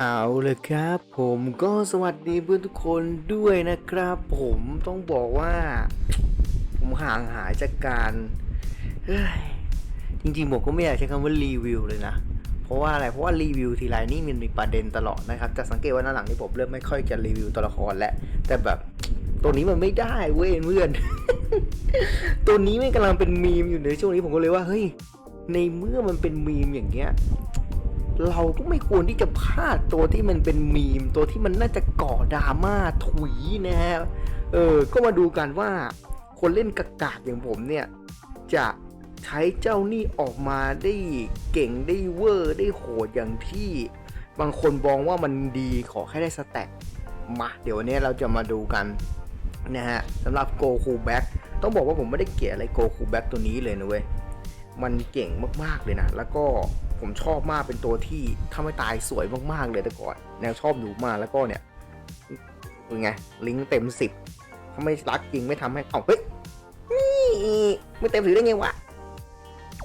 เอาเลยครับผมก็สวัสดีเพื่อนทุกคนด้วยนะครับผมต้องบอกว่า ผมห่างหายจากการจริงๆผมก็ไม่อยากใช้คำว่ารีวิวเลยนะ เพราะว่าอะไรเพราะว่ารีวิวทีไรนี่มันมีประเด็นตลอดนะครับจะสังเกตว่าหน้าหลังนี่ผมเริ่มไม่ค่อยจะรีวิวตัวละครแล้วแต่แบบตัวนี้มันไม่ได้เว้ยเพื่อนตัวนี้มันกำลังเป็นมีมอยู่ในช่วงนี้ผมก็เลยว่าเฮ้ยในเมื่อมันเป็นมีมอย่างเงี้ย เราก็ไม่ควรที่จะพลาดตัวที่มันเป็นมีม ตัวที่มันน่าจะก่อดราม่าถุยนะฮะเออก็มาดูกันว่า คนเล่นกากากอย่างผมเนี่ย จะใช้เจ้านี่ออกมาได้เก่งได้เวอร์ได้โหดอย่างที่ บางคนมองว่ามันดีขอแค่ได้สแต็กมาเดี๋ยววันนี้เราจะมาดูกันนะฮะสำหรับโกคูแบ็กต้องบอกว่าผมไม่ได้เกลียดอะไรโกคูแบ็กตัวนี้เลยนะเว้ย มันเก่งมากๆเลยนะ แล้วก็ผมชอบมากเป็นตัวที่ถ้าไม่ตายสวยมากๆเลยแต่ก่อนแนวชอบดูมากแล้วก็เนี่ยเป็นไงลิงเต็มสิบถ้าไม่รักจริงไม่ทำให้เอ้าเฮ้ยนี่ไม่เต็มสิบได้ไงวะ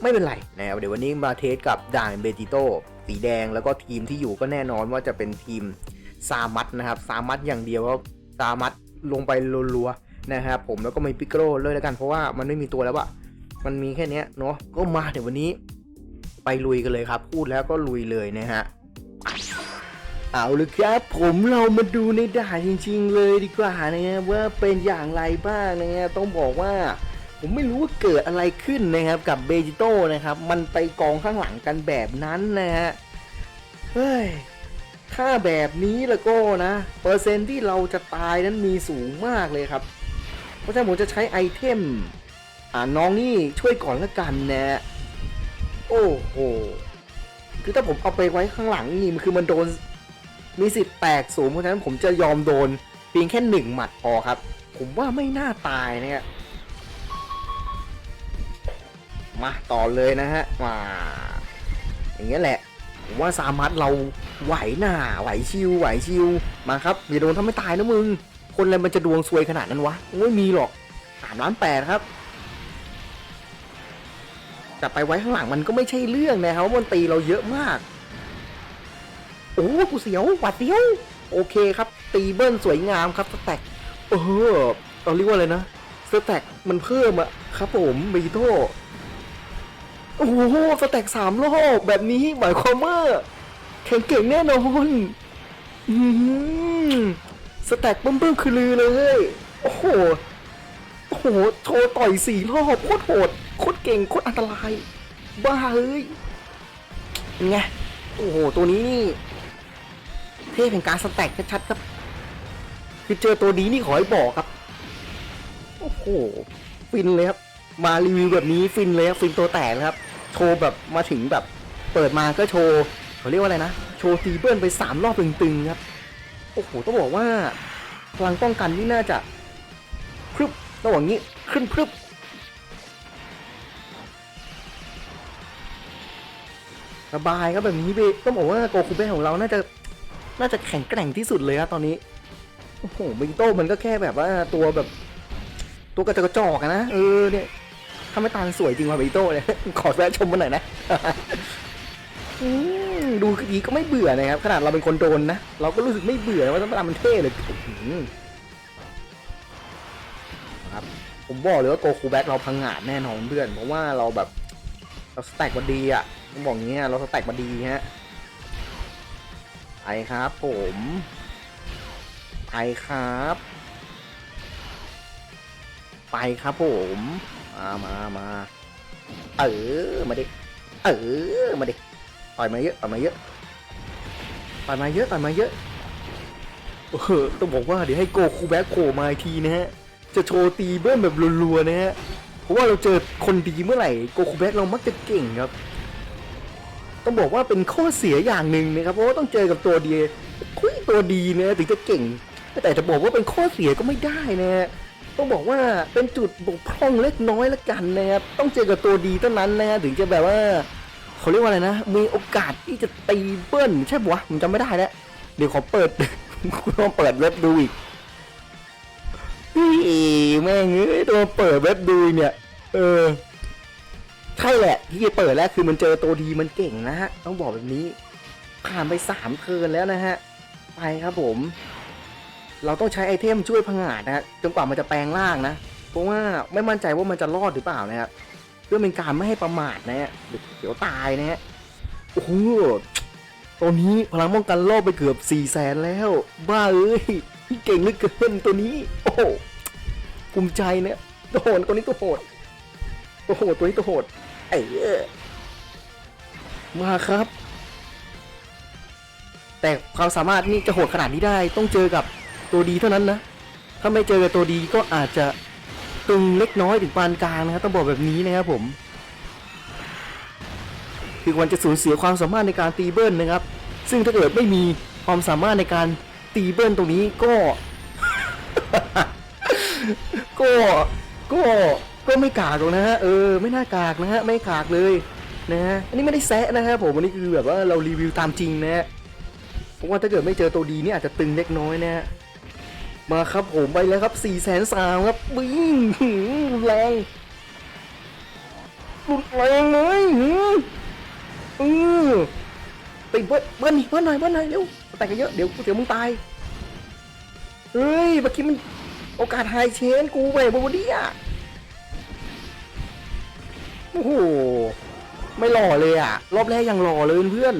ไม่เป็นไรนะครับเดี๋ยววันนี้มาเทสกับด่านเบจิโต้สีแดงแล้วก็ทีมที่อยู่ก็แน่นอนว่าจะเป็นทีมซามัตนะครับซามัตอย่างเดียวว่าซามัตลงไปรัวๆนะครับผมแล้วก็มีปิกโกรเลยแล้วกันเพราะว่ามันไม่มีตัวแล้วอะ มันมีแค่นี้เนาะก็มาเดี๋ยววันนี้ไปลุยกันเลยครับ พูดแล้วก็ลุยเลยนะฮะเอาเลยครับผมเรามาดูในด่านจริง ๆ เลยดีกว่านะฮะว่าเป็นอย่างไรบ้างนะฮะต้องบอกว่า ผมไม่รู้ว่าเกิดอะไรขึ้นนะครับกับเบจิโต้นะครับ มันไปกองข้างหลังกันแบบนั้นนะฮะเฮ้ยถ้าแบบนี้แล้วก็นะ เปอร์เซ็นต์ที่เราจะตายนั้นมีสูงมากเลยครับ เพราะฉะนั้นผมจะใช้ไอเทม อ่าน้องนี่ช่วยก่อนละกันนะ โอ้โห คือถ้าผมเอาไปไว้ข้างหลังนี่มันคือมันโดน มีสิทธิ์แตกสูงเพราะฉะนั้นผมจะยอมโดนเพียงแค่หนึ่งหมัดพอครับ ผมว่าไม่น่าตายเนี่ยมาต่อเลยนะฮะมาอย่างเงี้ยแหละ ผมว่าสามัดเราไหวหน้าไหวชิวไหวชิวมาครับอย่าโดนทำไม่ตายนะมึง คนอะไรมันจะดวงซวยขนาดนั้นวะไม่มีหรอกสามล้านแปดครับ แต่ไปไว้ข้างหลังมันก็ไม่ใช่เรื่องนะครับวันตีเราเยอะมาก โอ้กูเสียวหวัดเสียว โอเคครับ ตีเบิ้ลสวยงามครับสแต็กเออเราเรียกว่าอะไรนะสแต็กมันเพิ่มอะครับผมบีโตโอ้โหสแต็กสามรอบแบบนี้หมายความว่าแข็งเก่งแน่นอนอืมสแต็กเบิ่มๆคือลือเลย โอ้โห โอ้โห โชว์ต่อยสี่รอบโคตรโหด โคตรเก่งโคตรอันตราย บ้าเอ้ยไงโอ้โห ตัวนี้นี่ เทพแห่งการสแต็กชัดๆครับ คือเจอตัวนี้นี่ขอให้บอกครับ โอ้โห ฟินเลยครับ มารีวิวแบบนี้ฟินเลยครับ ฟินตัวแตกเลยครับ โชว์แบบมาถึงแบบ เปิดมาก็โชว์เขาเรียกว่าอะไรนะ โชว์ตีเบิ้ลไปสามรอบตึงๆครับ โอ้โห ต้องบอกว่าพลังป้องกันนี่น่าจะพรึบระหว่างนี้ขึ้นพรึบ สบายครับแบบนี้พี่ต้องบอกว่าโกคูเบ้ของเราน่าจะน่าจะแข็งแกร่งที่สุดเลยครับตอนนี้โอ้โหบิงโต้มันก็แค่แบบว่าตัวแบบ ตัวกระจกกระจอกนะเออเนี่ยถ้าไม่ตาสวยจริงว่ะบิงโต้เนี่ยขอแวะชมมันหน่อยนะอืมดูดีก็ไม่เบื่อนะครับ ขนาดเราเป็นคนโดนนะ เราก็รู้สึกไม่เบื่อว่าต้องตามมันเท่เลยครับผมบอกเลยว่าโกคูแบ็กเราพังงาดแน่นอนเพื่อน เพราะว่าเราแบบเราสแต็กมาดีอะ ต้องบอกอย่างเงี้ยเราสแต็กมาดีฮะไปครับ ผมไปครับ ไปครับผมมามามาเออมาดิเออมาดิต่อยมาเยอะต่อยมาเยอะต่อยมาเยอะต่อยมาเยอะเออต้องบอกว่าเดี๋ยวให้โกคูแบ็กโผล่มาทีนะฮะจะโชว์ตีเบิ้ลแบบรัวๆนะฮะเพราะว่าเราเจอคนดีเมื่อไหร่โกคูแบ็กเรามักจะเก่งครับ ต้องบอกว่าเป็นข้อเสียอย่างหนึ่งนะครับเพราะว่าต้องเจอกับตัวดีคุยตัวดีนะถึงจะเก่ง แต่จะบอกว่าเป็นข้อเสียก็ไม่ได้นะฮะต้องบอกว่าเป็นจุดบกพร่องเล็กน้อยละกันนะครับต้องเจอกับตัวดีเท่านั้นนะฮะถึงจะแบบว่าเขาเรียกว่าอะไรนะ มีโอกาสที่จะตีเบิ้ลใช่ปะวะผมจำไม่ได้แล้วเดี๋ยวขอเปิดคุณลองเปิดเว็บดูอีกพี่แม่งเอ้ยตัวเปิดเว็บดูเนี่ย เออ ใช่แหละที่เปิดแล้วคือมันเจอตัวดีมันเก่งนะฮะ ต้องบอกแบบนี้ ผ่านไปสามเทิร์นแล้วนะฮะ ไปครับผม เราต้องใช้ไอเทมช่วยพังาดนะฮะจนกว่ามันจะแปลงร่างนะ เพราะว่าไม่มั่นใจว่ามันจะรอดหรือเปล่านะครับเพื่อเป็นการไม่ให้ประมาทนะฮะเดี๋ยวตายนะฮะโอ้โหตอนนี้พลังป้องกันรอบไปเกือบ4ี่แสนแล้ว บ้าเอ้ยเก่งเหลือเกินตัวนี้ โอ้โหภูมิใจเนี่ยตัวโหดตัวนี้ตัวโหดตัวโหดตัวนี้ตัวโหด ออมาครับ แต่ความสามารถนี่จะโหดขนาดนี้ได้ ต้องเจอกับตัวดีเท่านั้นนะ ถ้าไม่เจอกับตัวดีก็อาจจะตึงเล็กน้อยถึงปานกลางนะครับต้องบอกแบบนี้นะครับผม คือมันจะสูญเสียความสามารถในการตีเบิ้ลนะครับ ซึ่งถ้าเกิดไม่มีความสามารถในการตีเบิ้ลตรงนี้ก็ ก็ ก็ ก็ไม่กากหรอกนะฮะเออไม่น่ากากนะฮะไม่กากเลยนะฮะอันนี้ไม่ได้แซะนะครับผมอันนี้คือแบบว่าเรารีวิวตามจริงนะฮะเพราะว่าถ้าเกิดไม่เจอตัวดีนี่อาจจะตึงเล็กน้อยนะฮะมาครับผมไปแล้วครับ4ี่แสนสามครับบิ้งแรงรุนแรงเลยหือือไปเบิ้ลเบิ้ลเบิ้ลหน่อยเบิ้ลหน่อยเร็วแต่กันเยอะเดี๋ยวเดี๋ยวมึงตายเฮ้ยเมื่อกี้มันโอกาสไฮเชนกูไปบนนี้อะ โอ้โห ไม่หล่อเลยอะรอบแรกยังหล่อเลยเพื่อน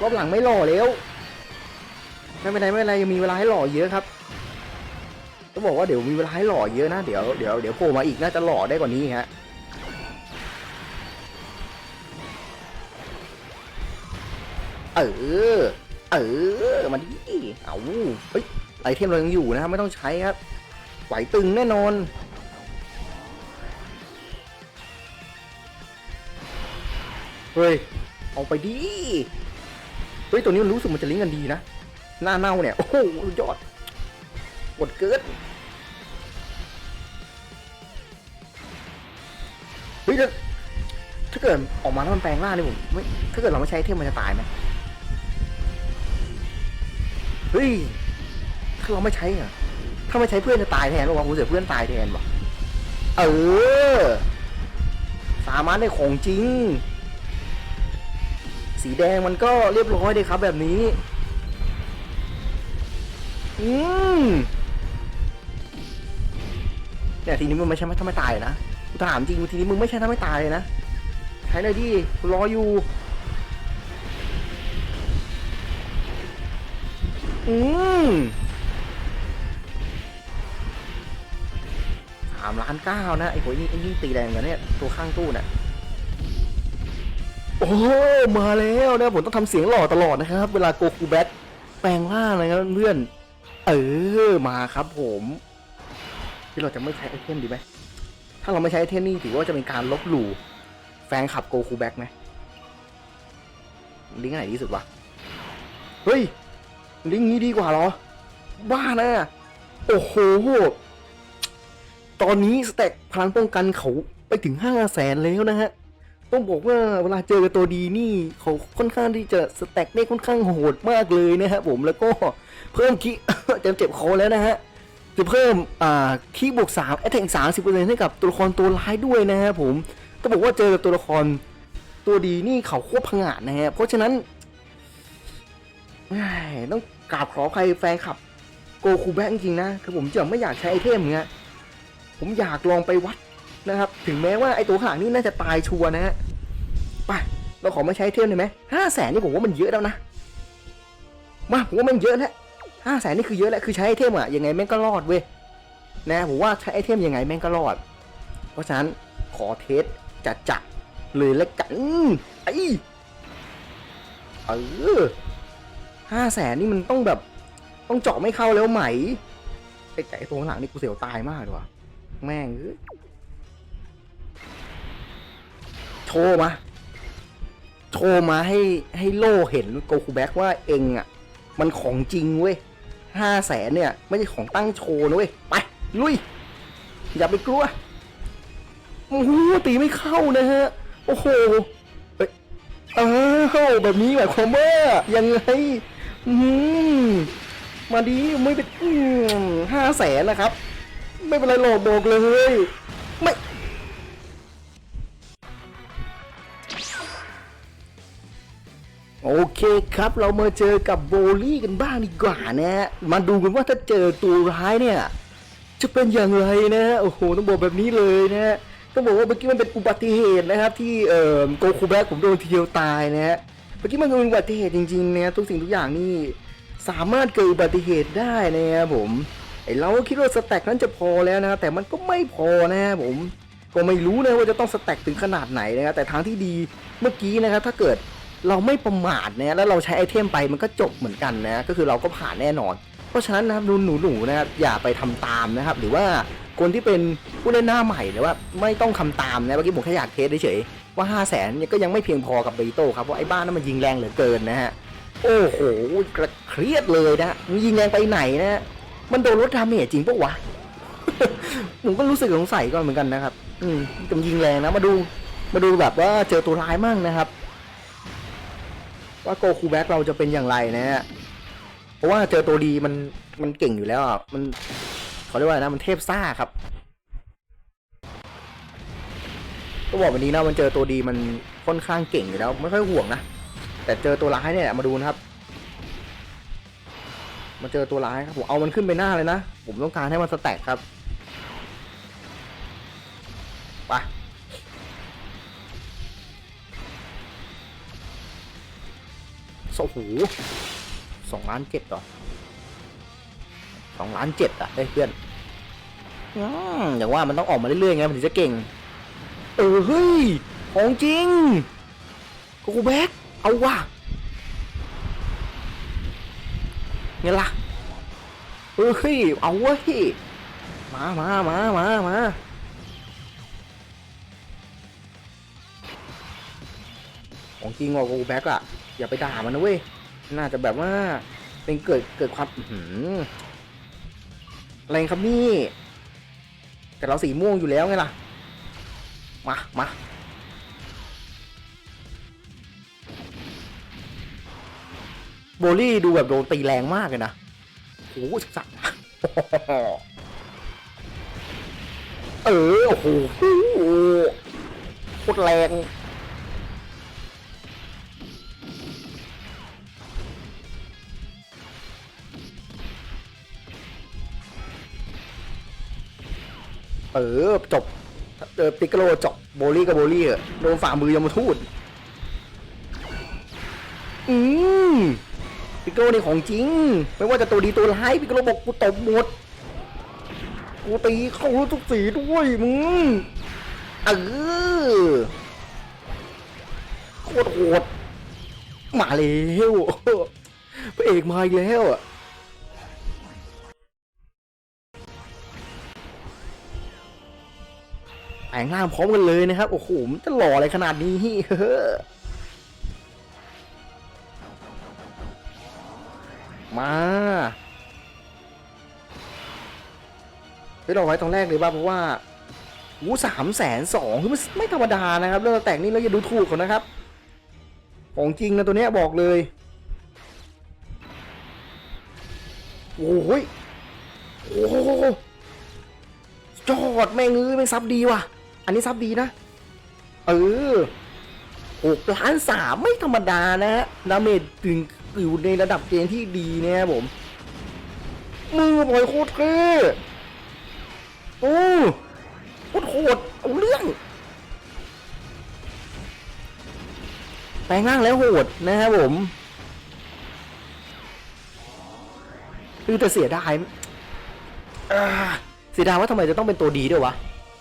รอบหลังไม่หล่อแล้วไม่เป็นไรไม่เป็นไรยังมีเวลาให้หล่อเยอะครับต้องบอกว่าเดี๋ยวมีเวลาให้หล่อเยอะนะเดี๋ยวเดี๋ยวเดี๋ยวโผล่มาอีกน่าจะหล่อได้กว่านี้ฮะเออ เออมาดิเอาเฮ้ยไอเทมเรายังอยู่นะครับไม่ต้องใช้ครับไหวตึงแน่นอน เฮ้ย เอาไปดิ เฮ้ย ตัวนี้มันรู้สึกมันจะลิงก์กันดีนะ หน้าเน่าเนี่ย โอ้โหยอดกดเกิดเฮ้ยถ้าเกิดออกมาแล้วมันแปลงร่างนี่ผมไม่ถ้าเกิดเราไม่ใช้เทมมันจะตายไหมเฮ้ย ถ้าเราไม่ใช้อะถ้าไม่ใช้เพื่อนจะตายแทนหรอวะผมเสียเพื่อนตายแทนวะเออ สามารถได้ของจริง สีแดงมันก็เรียบร้อยเลยครับแบบนี้ อืมเนี่ยทีนี้มึงไม่ใช่ไม่ถ้าไม่ตายนะกูถามจริงทีนี้มึงไม่ใช่ถ้าไม่ตายเลยนะใช้เลยดิกูรออยู่ อืมสามล้านเก้านะไอ้โหนี่ไอ้นี่ตีแรงกันเนี่ยตัวข้างตู้น่ะ โอ้มาแล้วนะผมต้องทำเสียงหล่อตลอดนะครับ เวลาโกคูแบทแปลงร่างอะไรครับเพื่อน เออมาครับผมที่เราจะไม่ใช้ไอเทมดีไหมถ้าเราไม่ใช้ไอเทมนี่ถือว่าจะเป็นการลบหลู่แฟนขับโกคูแบ็กไหมลิงก์ไหนดีสุดวะ เฮ้ย ลิงก์นี้ดีกว่าเหรอ บ้านะโอ้โห ตอนนี้สแต็กพลังป้องกันเขาไปถึงห้าแสนแล้วนะฮะ ต้องบอกว่าเวลาเจอกับตัวดีนี่เขาค่อนข้างที่จะสแต็กได้ค่อนข้างโหดมากเลยนะครับผมแล้วก็เพิ่มคีจะเจ็บคอแล้วนะฮะจะเพิ่มอ่าคีบวกสามแอตแทกสามสิบเปอร์เซ็นต์ให้กับตัวละครตัวร้ายด้วยนะฮะผมต้องบอกว่าเจอกับตัวละครตัวดีนี่เขาโคตรพังอาจนะฮะเพราะฉะนั้นต้องกราบขอใครแฟนคลับโกคูแบงจริงนะคือผมจะไม่อยากใช้ไอเทมเงี้ยผมอยากลองไปวัด นะครับ ถึงแม้ว่าไอตัวข้างหลังนี่น่าจะตายชัวร์นะฮะไปเราขอไม่ใช้ไอเทมได้ไหมห้าแสนนี่ผมว่ามันเยอะแล้วนะมาผมว่ามันเยอะแล้วห้าแสนนี่คือเยอะแล้วคือใช้ไอเทมอะยังไงแม่งก็รอดเว้ยนะผมว่าใช้ไอเทมยังไงแม่งก็รอด เพราะฉะนั้นขอเทสจัดจัดเลยแล้วกันไอเออห้าแสนนี่มันต้องแบบ ต้องเจาะไม่เข้าแล้วไหมไอ้ไก่ตัวข้างหลังนี่กูเสียวตายมากเลยว่ะแม่งเอ้ย โชว์มาโชว์มาให้ให้โลเห็นโกคูแบ็กว่าเองอะ มันของจริงเว้ยห้าแสนเนี่ย ไม่ใช่ของตั้งโชว์นะเว้ย ไป ลุย อย่าไปกลัว โอ้โห ตีไม่เข้านะฮะ โอ้โหเฮ้ยอ้าวแบบนี้หมายความว่ายังไง อืมมาดีไม่เป็นห้าแสนนะครับ ไม่เป็นไรหรอกบอกเลย ไม่ โอเคครับ เรามาเจอกับโบลี่กันบ้างดีกว่านะฮะมาดูกันว่าถ้าเจอตัวร้ายเนี่ย จะเป็นอย่างไรนะฮะโอ้โหต้องบอกแบบนี้เลยนะฮะต้องบอกว่าเมื่อกี้มันเป็นอุบัติเหตุนะครับ ที่เอ่อโกคูแบกผมโดนทีเดียวตายนะฮะเมื่อกี้มันเป็นอุบัติเหตุจริงๆนะทุกสิ่งทุกอย่างนี่สามารถเกิดอุบัติเหตุได้นะครับผมไอเราก็คิดว่าสแต็กนั้นจะพอแล้วนะแต่มันก็ไม่พอนะครับผมก็ไม่รู้นะว่าจะต้องสแต็กถึงขนาดไหนนะครับแต่ทางที่ดีเมื่อกี้นะครับถ้าเกิด เราไม่ประมาทนะแล้วเราใช้ไอเทมไปมันก็จบเหมือนกันนะก็คือเราก็ผ่านแน่นอน เพราะฉะนั้นนะครับหนูหนูหนูนะครับอย่าไปทำตามนะครับ หรือว่าคนที่เป็นผู้เล่นหน้าใหม่หรือว่าไม่ต้องทำตามนะเมื่อกี้ผมแค่อยากเทสเฉยๆว่า5 0 0แสนเนี่ยก็ยังไม่เพียงพอกับเบโต้ครับเพราะไอ้บ้านนั้นมันยิงแรงเหลือเกินนะฮะโอ้โหกระเครียดเลยนะมันยิงแรงไปไหนนะมันโดนลดดาเมจจริงปะวะผมก็รู้สึกสงสัยก่อนเหมือนกันนะครับ อืมกำยิงแรงนะมาดูมาดูแบบว่าเจอตัวร้ายมั่งนะครับ ว่าโกคูแบ็กเราจะเป็นอย่างไรนะฮะเพราะว่าเจอตัวดีมันมันเก่งอยู่แล้วอะมันเขาเรียกว่าอะไรนะมันเทพซ่าครับก็บอกแบบนี้นะมันเจอตัวดีมันค่อนข้างเก่งอยู่แล้วไม่ค่อยห่วงนะแต่เจอตัวร้ายเนี่ยมาดูนะครับมาเจอตัวร้ายครับผมเอามันขึ้นไปหน้าเลยนะ ผมต้องการให้มันสแต็กครับไป โอ้โหสองล้านเจ็ดเหรอสองล้านเจ็ดอะเฮ้ยเพื่อนอย่างว่ามันต้องออกมาเรื่อยๆไงมันถึงจะเก่ง เออเฮ้ยของจริงกูแบกเอาว่ะไงล่ะเออเฮ้ยเอาเว้ยมามามามามา ของจริงว่ะกูแบ็กอะอย่าไปด่ามันนะเว้ยน่าจะแบบว่าเป็นเกิดเกิดความอื้อหืออะไรครับนี่ แต่เราสีม่วงอยู่แล้วไงล่ะ มามาโบลี่ดูแบบโดนตีแรงมากเลยนะโอ้โหสักเออ โอ้โหโคตรแรง เออจบเออปิกโกโลจบโบลี่กับโบลี่โดนฝ่ามือยมทูตอืมปิกโกโลนี่ของจริง ไม่ว่าจะตัวดีตัวร้ายปิกโกโลบอกกูตบหมดกูตีเข้าทุกสีด้วยมึงเออโคตรโหดมาแล้วพระเอกมาอีกแล้วอะ แปลงร่างพร้อมกันเลยนะครับ โอ้โห มันจะหล่ออะไรขนาดนี้เฮ้อมาเฮ้ยเราไว้ตรงแรกเลยป่ะเพราะว่าหูสามแสนสองคือมันไม่ธรรมดานะครับเรื่องแต่งนี่เราอย่าดูถูกเขานะครับ ของจริงนะตัวเนี้ยบอกเลย โอ้ยโอ้โหจอดแม่งเอ้ยแม่งซับดีว่ะ อันนี้ซับดีนะ เออหกล้านสามไม่ธรรมดานะฮะดาเมจถึงอยู่ในระดับเกณฑ์ที่ดีนะครับผม มือปล่อยโคตรเท่โอ้โคตรโหดเอาเรื่องแปลงร่างแล้วโหดนะครับผมคือแต่เสียดายเสียดายว่าทำไมจะต้องเป็นตัวดีด้วยวะ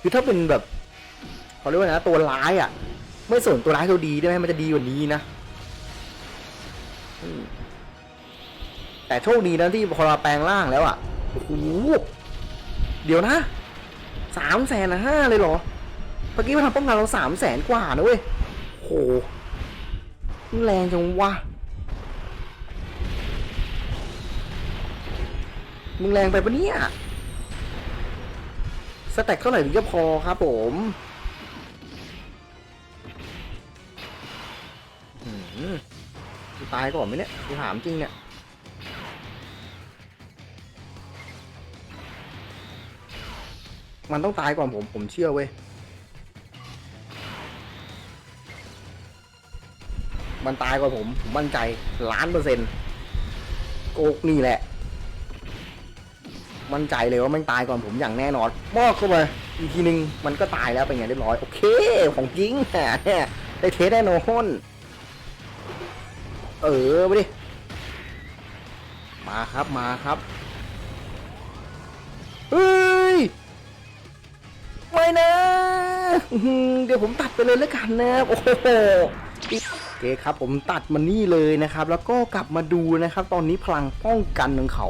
คือถ้าเป็นแบบ เขาเรียกว่าไงนะตัวร้ายอะ ไม่สนตัวร้ายตัวดีได้ไหมมันจะดีกว่านี้นะแต่โชคดีนะที่พอเราแปลงร่างแล้วอะโอ้โหเดี๋ยวนะสามแสนห้าเลยเหรอเมื่อกี้มันทำป้องกันเราสามแสนกว่านะเว้ยโหแรงจังวะมึงแรงไปปะเนี่ย สแต็กเท่าไหร่ถึงจะพอครับผม กูตายก่อนไหมเนี่ยกูถามจริงเนี่ยมันต้องตายก่อนผมผมเชื่อเว้ย มันตายกว่าผมผมมั่นใจล้านเปอร์เซ็นต์โกกนี่แหละ มั่นใจเลยว่ามันตายก่อนผมอย่างแน่นอนมอกเข้าไปอีกทีนึงมันก็ตายแล้วเป็นไงเรียบร้อย โอเค ของจริงแหมเนี่ยได้เทสแน่นอน เออไปดิ มาครับมาครับเฮ้ยไม่นะเดี๋ยวผมตัดไปเลยแล้วกันนะครับโอ้โหโอเคครับ ผมตัดมานี่เลยนะครับ แล้วก็กลับมาดูนะครับ ตอนนี้พลังป้องกันของเขา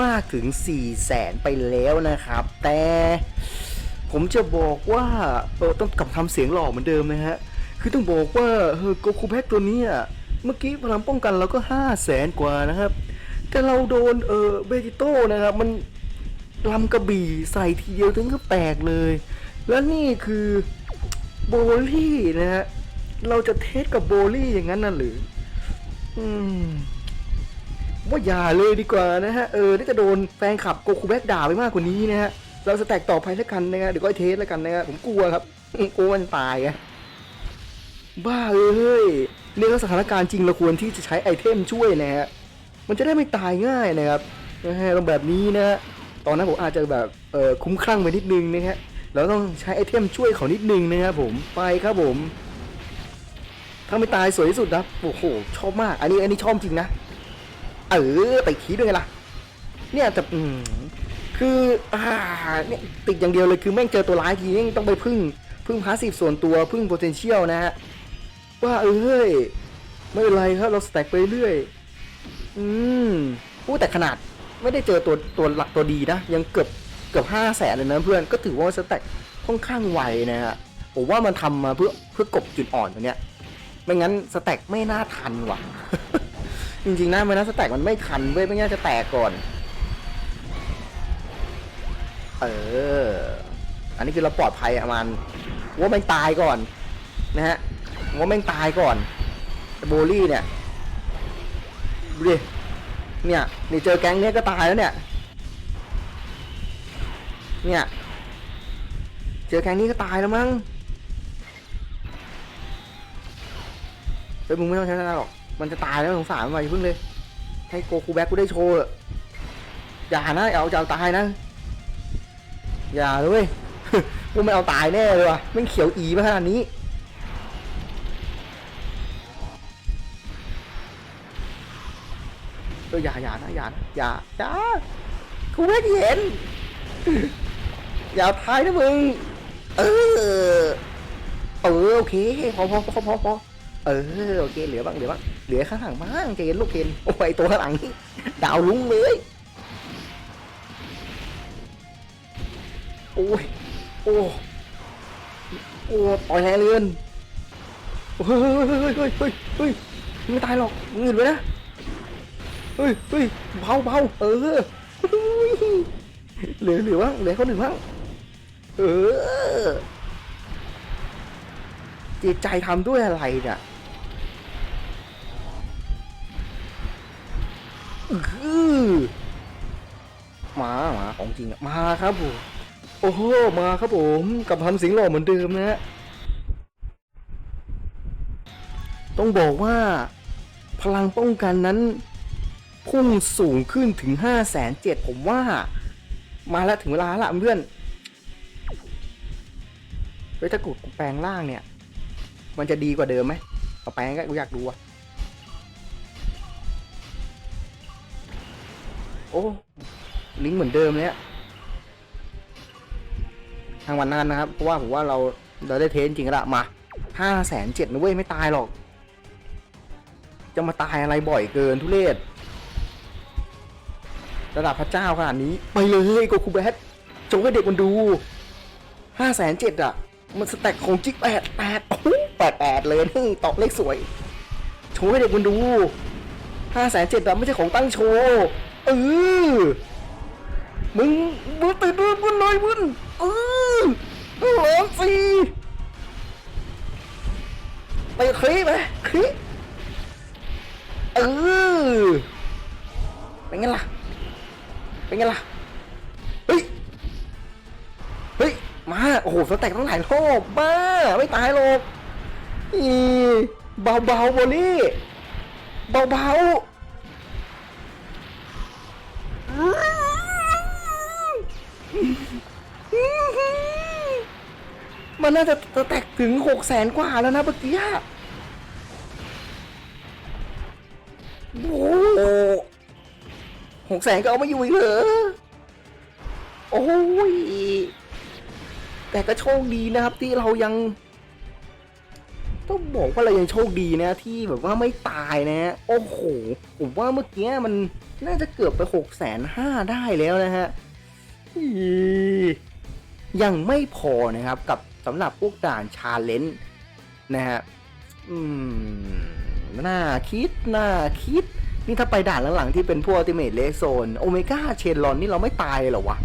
มากถึง 4 0 0แสนไปแล้วนะครับ แต่ผมจะบอกว่าเออต้องกลับทำเสียงหล่อเหมือนเดิมนะฮะ คือต้องบอกว่าเออโกคูแพ็กตัวนี้ย เมื่อกี้พลังป้องกันเราก็5 0 0แสนกว่านะครับ แต่เราโดนเออเบจิโต้นะครับ มันลำกระบี่ใส่ทีเดียวถึงก็แตกเลย แล้วนี่คือโบลี่นะฮะ เราจะเทสกับโบลี่อย่างนั้นน่ะหรือ อืมว่าอย่าเลยดีกว่านะฮะ เออน่าจะโดนแฟนคลับโกคูแบ็กด่าไปมากกว่านี้นะฮะ เราจะแตกต่อไปแล้วกันนะฮะเดี๋ยวก็เทสแล้วกันนะฮะผมกลัวครับกลัวมันตายไงบ้าเอ้ย เนี่ยถ้าสถานการณ์จริงเราควรที่จะใช้ไอเทมช่วยนะฮะมันจะได้ไม่ตายง่ายนะครับนะฮะต้องแบบนี้นะฮะตอนนั้นผมอาจจะแบบเออคุ้มคลั่งไปนิดนึงนะฮะเราต้องใช้ไอเทมช่วยเขานิดนึงนะครับผมไปครับผม ถ้าไม่ตายสวยที่สุดนะโอ้โหชอบมาก อันนี้อันนี้ชอบจริงนะเออไปคีด้วยไงล่ะ เนี่ยแต่คืออ่าเนี่ยติดอย่างเดียวเลยคือแม่งเจอตัวร้ายทีแม่งต้องไปพึ่ง พึ่งพาสซีฟส่วนตัวพึ่ง potential นะฮะ ว่าเอ้ย ไม่เป็นไรครับเราสแต็กไปเรื่อย อืมพูดแต่ขนาดไม่ได้เจอตัวตัวหลักตัวดีนะ ยังเกือบเกือบห้าแสนเลยนะเพื่อนก็ถือว่าสแต็กค่อนข้างไวนะฮะผมว่ามันทำมาเพื่อเพื่อกบจุดอ่อนตรงเนี้ยไม่งั้นสแต็กไม่น่าทันว่ะ จริงๆนะไมันนะสแต็กมันไม่ทันเว้ยไม่งั้นจะแตกก่อน เออ อันนี้คือเราปลอดภัยอะมันว่าม่งตายก่อน นะฮะ ว่าแม่งตายก่อนโบลี่เนี่ยดูดิเนี่ยนี่เจอแก๊งเนี้ยก็ตายแล้วเนี่ย เนี่ย เจอแก๊งนี้ก็ตายแล้วมั้งเฮ้ยมึงไม่ต้องใช้อะหรอก มันจะตายแล้วสงสารมันไปพึ่งเลย ให้โกคูแบ็กกูได้โชว์เถอะอย่านะเอาจะเอาตายนะ อย่าเลยเว้ยกูไม่เอาตายแน่เลยว่ะมันเขียวอีมาขนาดนี้ อย่าอย่านอย่านะอย่าอย่ากูไม่เห็น อย่าทายนะมึง เออ เออโอเคพอพอพอพอพอเออโอเคเหลือบ้างเหลือบ้างเหลือข้างหลังบ้างใจเย็นลูกเคนโอ้ยตัวข้างหลังดาวลุ้งเลยโอ้ยโอ้โอ้ปล่อยแรงเรือนเฮ้ยเฮ้ยเฮ้ยเฮ้ยเฮ้ยไม่ตายหรอกมึงอื่นไว้นะ เฮ้ยเฮ้ยเบาเบาเออเฮ้ยเหลือเหลือบ้างเหลือคนหนึ่งบ้างเออจิตใจทำด้วยอะไรเนี่ยมามาของจริงอะมาครับผม โอ้โห มาครับผมกับทำเสียงหล่อเหมือนเดิมนะฮะ ต้องบอกว่า พลังป้องกันนั้น พุ่งสูงขึ้นถึง5้าแสนเจ็ดผมว่า มาแล้วถึงเวลาละเพื่อนเฮ้ยถ้ากูแปลงร่างเนี่ย มันจะดีกว่าเดิมไหมเอาแปลงก็กูอยากดูอะโอ้ ลิงก์เหมือนเดิมเลยอะทางวันนั้นนะครับ เพราะว่าผมว่าเราเราได้เทสจริงละมาห้าแสนเจ็ดนะเว้ย ไม่ตายหรอก จะมาตายอะไรบ่อยเกินทุเรศ ระดับพระเจ้าขนาดนี้ ไปเลยโกคูแบทจงให้เด็กมันดูห้าแสนเจ็ดอะ มันสแต็กของจิ๊กแปดแปดโอ้โหแปดแปดเลยนี่ตอกเลขสวย โชว์ให้เด็กมันดูห้าแสนเจ็ดอะไม่ใช่ของตั้งโชว์เออมึงมึงตื่นด้วยมึงหน่อยมึงเออร้อนสิไปคลิปไหมคลิปเออเป็นไงล่ะ เป็นไงล่ะ เฮ้ย เฮ้ย มา โอ้โหสแต็กต้องหลายรอบบ้า ไม่ตายหรอกอีเบาเบาโบลี่ เบาเบามันน่าจะจะแตกถึงหกแสนกว่าแล้วนะเมื่อกี้ หกแสนก็เอาไม่อยู่อีกเหรอ โอ้ย แต่ก็โชคดีนะครับที่เรายัง ต้องบอกว่าเรายังโชคดีนะที่แบบว่าไม่ตายนะ โอ้โห ผมว่าเมื่อกี้มันน่าจะเกือบไปหกแสนห้าได้แล้วนะฮะยังไม่พอนะครับกับสำหรับพวกด่านชาเลนจ์นะฮะ อืม น่าคิด น่าคิด นี่ถ้าไปด่านหลังๆที่เป็นพวกอัลติเมทเลโซนโอเมก้าเชนลอนนี่เราไม่ตายเหรอวะ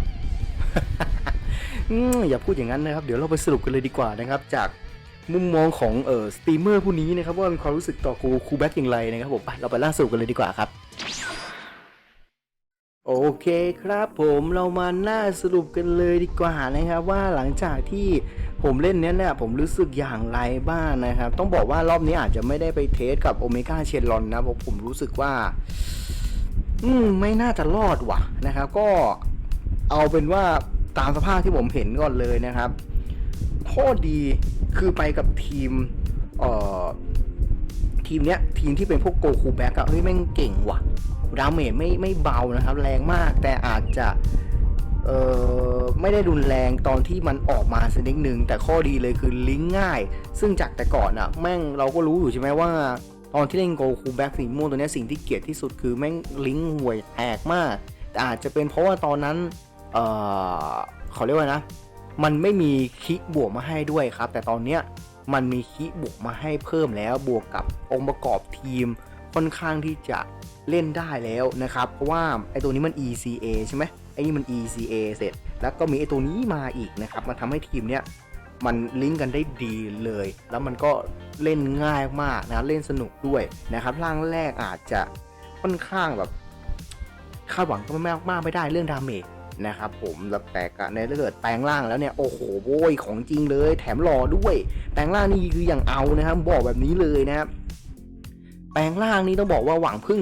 อืมอย่าพูดอย่างนั้นนะครับ เดี๋ยวเราไปสรุปกันเลยดีกว่านะครับ จากมุมมองของเอ่อสตรีมเมอร์ผู้นี้นะครับ ว่ามีความรู้สึกต่อครูครูแบ็กอย่างไรนะครับผมไปเราไปล่าสรุปกันเลยดีกว่าครับ โอเคครับผมเรามาหน้าสรุปกันเลยดีกว่านะครับ ว่าหลังจากที่ ผมเล่นเนี้ยเนี่ยผมรู้สึกอย่างไรบ้างนะครับ ต้องบอกว่ารอบนี้อาจจะไม่ได้ไปเทสกับโอเมก้าเชนลอนนะเพราะผมรู้สึกว่า อืมไม่น่าจะรอดว่ะนะครับ ก็เอาเป็นว่าตามสภาพที่ผมเห็นก่อนเลยนะครับ ข้อดีคือไปกับทีม เอ่อ ทีมเนี้ย ทีมที่เป็นพวกโกคูแบ็กอะเฮ้ยแม่งเก่งว่ะดาเมจไม่ไม่เบานะครับ แรงมากแต่อาจจะ เอ่อไม่ได้รุนแรงตอนที่มันออกมาสักนิดนึง แต่ข้อดีเลยคือลิงก์ง่าย ซึ่งจากแต่ก่อนอะแม่งเราก็รู้อยู่ใช่ไหมว่า ตอนที่เล่นโกคูแบ็กสีม่วงตัวนี้สิ่งที่เกลียดที่สุดคือแม่งลิงก์ห่วยแตกมาก แต่อาจจะเป็นเพราะว่าตอนนั้นเออเขาเรียกว่านะ มันไม่มีคิบวกมาให้ด้วยครับ แต่ตอนเนี้ยมันมีคิบวกมาให้เพิ่มแล้วบวกกับองค์ประกอบทีมค่อนข้างที่จะเล่นได้แล้วนะครับ เพราะว่าไอตัวนี้มัน ECA ใช่ไหม ไอ้นี่มัน ECA เสร็จ แล้วก็มีไอ้ตัวนี้มาอีกนะครับมันทำให้ทีมเนี้ยมันลิงก์กันได้ดีเลย แล้วมันก็เล่นง่ายมากนะเล่นสนุกด้วยนะครับร่างแรกอาจจะค่อนข้างแบบคาดหวังก็ไม่มากไม่ได้เรื่องดาเมจนะครับผมแล้วแต่ในถ้าเกิดแปลงร่างแล้วเนี่ยโอ้โหโว้ยของจริงเลย แถมหล่อด้วย แปลงร่างนี่คืออย่างเอานะครับบอกแบบนี้เลยนะครับแปลงร่างนี้ต้องบอกว่าหวังพึ่ง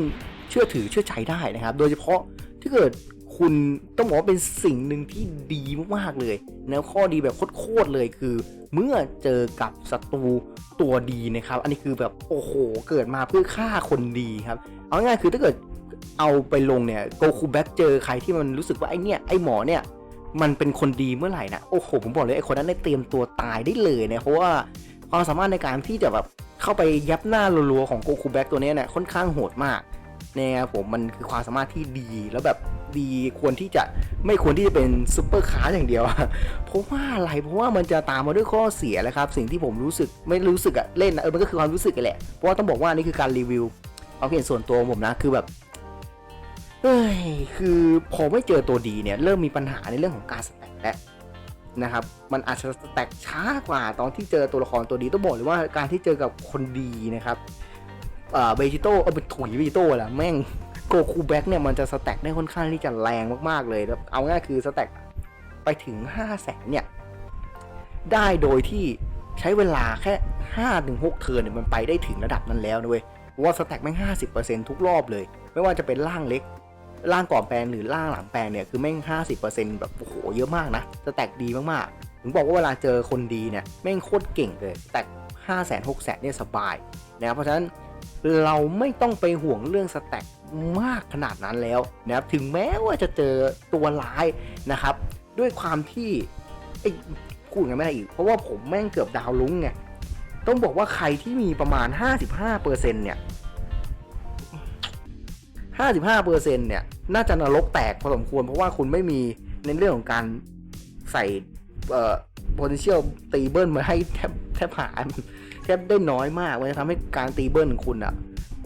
เชื่อถือเชื่อใจได้นะครับ โดยเฉพาะถ้าเกิด คุณต้องบอกว่าเป็นสิ่งหนึ่งที่ดีมากๆเลยนะข้อดีแบบโคตรๆเลยคือ เมื่อเจอกับศัตรูตัวดีนะครับ อันนี้คือแบบโอ้โหเกิดมาเพื่อฆ่าคนดีครับ เอาง่ายๆคือถ้าเกิดเอาไปลงเนี่ยโกคูแบ็กเจอใครที่มันรู้สึกว่าไอเนี่ยไอหมอเนี่ยมันเป็นคนดีเมื่อไหร่นะโอ้โหผมบอกเลยไอคนนั้นได้เตรียมตัวตายได้เลยนะเพราะว่าความสามารถในการที่จะแบบเข้าไปยับหน้ารัวๆของโกคูแบ็กตัวนี้เนี่ยค่อนข้างโหดมากเนี่ยผมมันคือความสามารถที่ดีแล้วแบบ ดีควรที่จะไม่ควรที่จะเป็นซูเปอร์คาร์อย่างเดียวเพราะว่าอะไรเพราะว่ามันจะตามมาด้วยข้อเสียแหละครับ สิ่งที่ผมรู้สึกไม่รู้สึกอะเล่นนะเออมันก็คือความรู้สึกกันแหละเพราะว่าต้องบอกว่านี่คือการรีวิวเอาเห็นส่วนตัวผมนะคือแบบเอ้ยคือพอไม่เจอตัวดีเนี่ยเริ่มมีปัญหาในเรื่องของการสแต็กแล้วนะครับมันอาจจะสแต็กช้ากว่าตอนที่เจอตัวละครตัวดีต้องบอกเลยว่าการที่เจอกับคนดีนะครับเออเบจิโต้เอาเป็นถุยเบจิโต้แหละแม่ง โกคูแบ็กเนี่ยมันจะสแต็กได้ค่อนข้างที่จะแรงมากๆเลยแล้วเอาง่ายคือสแต็กไปถึง5 0 0แสนเนี่ย ได้โดยที่ใช้เวลาแค่5ถึง6เทิร์นเนี่ยมันไปได้ถึงระดับนั้นแล้วนะเว้ยว่าสแต็กแม่ง50%ทุกรอบเลย ไม่ว่าจะเป็นร่างเล็กร่างก่อนแปลงหรือร่างหลังแปลงเนี่ยคือแม่ง 50%แบบโอ้โหเยอะมากนะสแต็กดีมากๆถึงบอกว่าเวลาเจอคนดีเนี่ยแม่งโคตรเก่งเลยสแต็ก5 0 0 0 0 6 0 0 0เนี่ยสบายนะครับเพราะฉะนั้นเราไม่ต้องไปห่วงเรื่องสแต็ก มากขนาดนั้นแล้วนะครับถึงแม้ว่าจะเจอตัวร้ายนะครับ ด้วยความที่ไอ้พูดกันไม่ได้อีก เพราะว่าผมแม่งเกือบดาวลุ้งไงต้องบอกว่าใครที่มีประมาณ 55%เนี่ย55เปอร์เซ็นต์เนี่ยน่าจะนรกแตกพอสมควร เพราะว่าคุณไม่มีในเรื่องของการใส่เอ่อ potential ตีเบิลมาให้แทบแทบหาแทบได้น้อยมากมันจะทำให้การตีเบิลของคุณอะ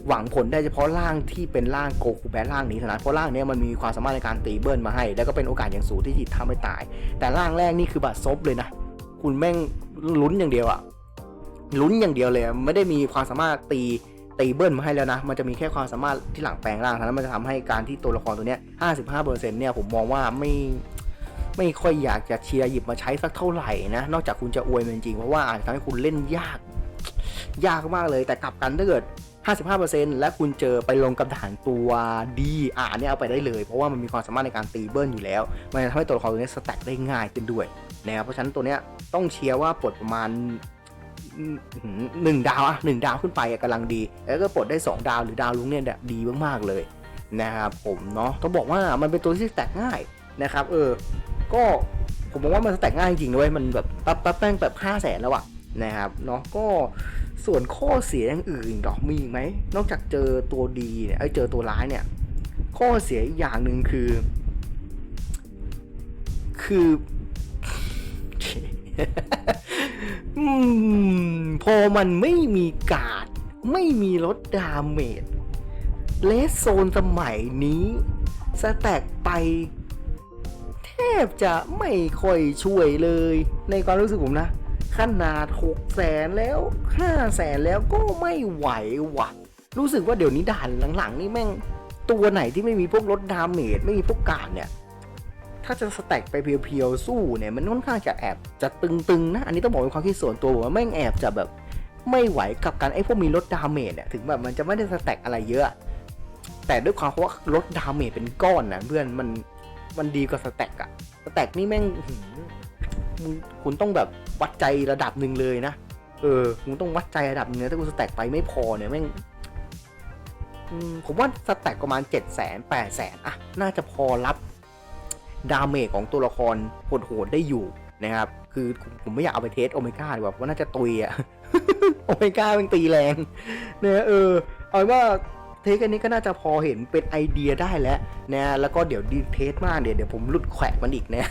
หวังผลได้เฉพาะร่างที่เป็นร่างโกคูแบร่างนี้เท่านั้นเพราะร่างนี้มันมีความสามารถในการตีเบิลมาให้ แล้วก็เป็นโอกาสอย่างสูงที่จะทำให้ตาย แต่ร่างแรกนี่คือบัตรซบเลยนะ คุณแม่งลุ้นอย่างเดียวอะลุ้นอย่างเดียวเลย ไม่ได้มีความสามารถตีตีเบิลมาให้แล้วนะ มันจะมีแค่ความสามารถที่หลังแปลงร่างเท่านั้นมันจะทำให้การที่ตัวละครตัวเนี้ย55%เนี่ยผมมองว่าไม่ไม่ค่อยอยากจะเชียร์หยิบมาใช้สักเท่าไหร่นะ นอกจากคุณจะอวยมันจริงเพราะว่าอาจจะทำให้คุณเล่นยาก ยากมากเลย แต่กลับกันถ้าเกิด 55%และคุณเจอไปลงกับทหารตัวดีอ่าเนี่ยเอาไปได้เลย เพราะว่ามันมีความสามารถในการตีเบิลอยู่แล้ว มันจะทำให้ตัวละครตัวนี้สแต็กได้ง่ายขึ้นด้วยนะครับเพราะฉะนั้นตัวเนี้ยต้องเชียร์ว่าปลดประมาณหนึ่งดาวอะหนึ่งดาวขึ้นไปกำลังดี แล้วก็ปลดได้ 2 ดาวหรือดาวลุงเนี่ยแบบดีมากๆเลยนะครับผมเนาะต้องบอกว่ามันเป็นตัวที่สแต็กง่ายนะครับเออก็ผมมองว่ามันสแต็กง่ายจริงๆด้วยมันแบบปั๊บปั๊บแป้งแบบห้าแสนแล้วอะนะครับเนาะก็ ส่วนข้อเสียอย่างอื่นดอกมีไหม นอกจากเจอตัวดีเนี่ยไอ้เจอตัวร้ายเนี่ย ข้อเสียอีกอย่างหนึ่งคือ คือพอมันไม่มีการ์ดไม่มีลดดาเมจเลสโซนสมัยนี้สแต็กไป แทบจะไม่ค่อยช่วยเลย ในความรู้สึกผมนะ ขนาด6แสนแล้ว5แสนแล้วก็ไม่ไหวว่ะ รู้สึกว่าเดี๋ยวนี้ด่านหลังๆ นี่แม่งตัวไหนที่ไม่มีพวกลดดาเมจไม่มีพวกการดเนี่ย ถ้าจะสแต็กไปเพียวๆสู้เนี่ย มันค่อนข้างจะแอบจะตึงๆนะ อันนี้ต้องบอกเป็นความคิดส่วนตัวว่าแม่งแอบจะแบบไม่ไหวกับการไอ้พวกมีลดดาเมจเนี่ยถึงแบบมันจะไม่ได้สแต็กอะไรเยอะ แต่ด้วยความว่าลดดาเมจเป็นก้อนนะเพื่อนมันมันดีกว่าสแต็กอะสแต็กนี่แม่งคุณต้องแบบ วัดใจระดับหนึ่งเลยนะ เออคุณต้องวัดใจระดับนึงนะถ้าคุณสแต็กไปไม่พอเนี่ยแม่งผมว่าสแต็กประมาณ 7 0 0 0 0 0 8 0 0 0 0อะน่าจะพอรับดาเมจของตัวละครโหดๆได้อยู่นะครับ คือผมไม่อยากเอาไปเทสโอเมก้าดีกว่าเพราะว่าน่าจะตุยอะโอเมก้ามันตีแรงเนี่ยเออ เอาว่าเทสอันนี้ก็น่าจะพอเห็นเป็นไอเดียได้แล้วนะแล้วก็เดี๋ยวดีเทสมากเดี๋ยวเดี๋ยวผมหลุดแขวะมันอีกนะ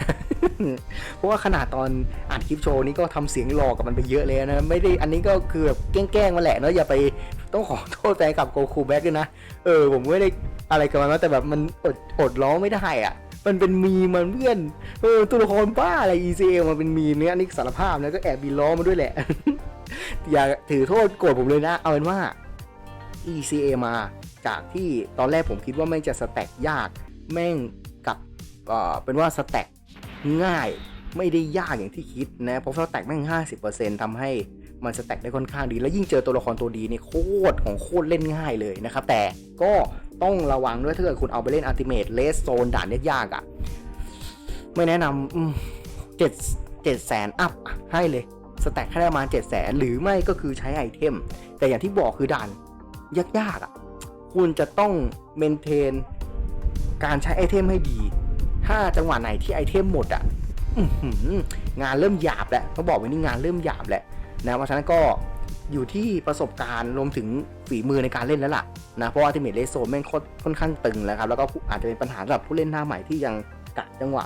เพราะว่าขนาดตอนอ่านคลิปโชว์นี้ก็ทำเสียงหลอกกับมันไปเยอะเลยนะ ไม่ได้อันนี้ก็คือแบบแกล้งๆมาแหละเนาะอย่าไปต้องขอโทษแฟนกับโกคูแบ็กด้วยนะ เออ ผมไม่ได้อะไรกับมันนะแต่แบบมันอดอดร้องไม่ได้อะมันเป็นมีมันเพื่อนเออตัวละครบ้าอะไร ECA มันเป็นมีเนี่ยนนี้สารภาพนะก็แอบมีล้อมาด้วยแหละ อย่าถือโทษโกรธผมเลยนะ เอาเป็นว่า ECA มาจากที่ตอนแรกผมคิดว่าแม่งจะสแต็กยาก แม่งกับเออเป็นว่าสแต็ก ง่ายไม่ได้ยากอย่างที่คิดนะเพราะสแตกแม่ง 50%ทำให้มันสแต็กได้ค่อนข้างดี แล้วยิ่งเจอตัวละครตัวดีนี่โคตรของโคตรเล่นง่ายเลยนะครับ แต่ก็ต้องระวังด้วยถ้าเกิดคุณเอาไปเล่นอัลติเม e เลสโซนด่านยากๆอะ่ะ ไม่แนะนำเจ็ดเจ็ดแสนอัพให้เลยสแต็กให้ได้ประมาณ7 0 0 0 0หรือไม่ก็คือใช้ไอเทม แต่อย่างที่บอกคือด่านยากๆอะ คุณจะต้องเมนเทนการใช้ไอเทมให้ดี ถ้าจังหวะไหนที่ไอเทมหมดอะงานเริ่มหยาบแล้วต้องบอกไว้นี่งานเริ่มหยาบแล้วนะเพราะฉะนั้นก็อยู่ที่ประสบการณ์รวมถึงฝีมือในการเล่นแล้วล่ะนะเพราะว่าทีมเมทเลโซแม่งค่อนข้างตึงแล้วครับแล้วก็อาจจะเป็นปัญหาสำหรับผู้เล่นหน้าใหม่ที่ยังกะจังหวะ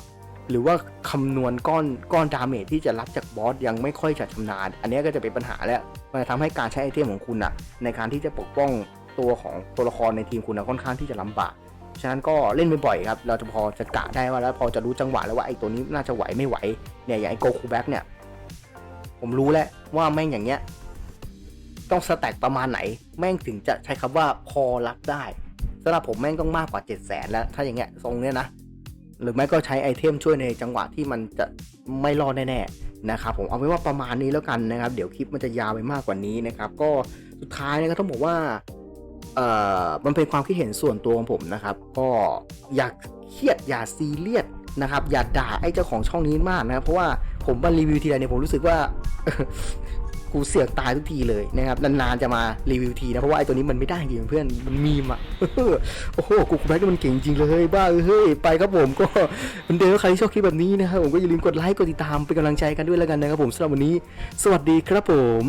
หรือว่าคำนวณก้อนก้อนดาเมจที่จะรับจากบอสยังไม่ค่อยจะชำนาญ อันนี้ก็จะเป็นปัญหาแล้วมันจะทำให้การใช้ไอเทมของคุณอะในการที่จะปกป้องตัวของตัวละครในทีมคุณอะค่อนข้างที่จะลำบาก ฉะนั้นก็เล่นบ่อยๆครับ เราจะพอจะกะได้ว่าแล้วพอจะรู้จังหวะแล้วว่าไอ้ตัวนี้น่าจะไหวไม่ไหว เนี่ยอย่างไอ้โกคูแบ็กเนี่ย ผมรู้แล้วว่าแม่งอย่างเงี้ย ต้องสแต็กประมาณไหน แม่งถึงจะใช้คำว่าพอรับได้สำหรับผมแม่งต้องมากกว่า7 0 0 0 0 0แล้ว ถ้าอย่างเงี้ยทรงเนี้ยนะ หรือไม่ก็ใช้ไอเทมช่วยในจังหวะที่มันจะไม่รอดแน่ๆนะครับผมเอาไว้ว่าประมาณนี้แล้วกันนะครับ เดี๋ยวคลิปมันจะยาวไปมากกว่านี้นะครับ ก็สุดท้ายนะครับต้องบอกว่า เอ่อมันเป็นความคิดเห็นส่วนตัวของผมนะครับ ก็อย่าเครียดอย่าซีเรียสนะครับ อย่าด่าไอ้เจ้าของช่องนี้มากนะครับเพราะว่าผมมารีวิวทีไรเนี่ยผมรู้สึกว่ากูเสียกตายทุกทีเลยนะครับนานๆจะมารีวิวทีนะเพราะว่าไอ้ตัวนี้มันไม่ได้จริงเพื่อนมันมีมอะโอ้โหกูแบ็กมันเก่งจริงเลยบ้าเฮ้ยไปครับผมก็เหมือนเดิมใครที่ชอบคลิปแบบนี้นะครับผมก็อย่าลืมกดไลค์กดติดตามเป็นกำลังใจกันด้วยแล้วกันนะครับผมสำหรับวันนี้ สวัสดีครับผม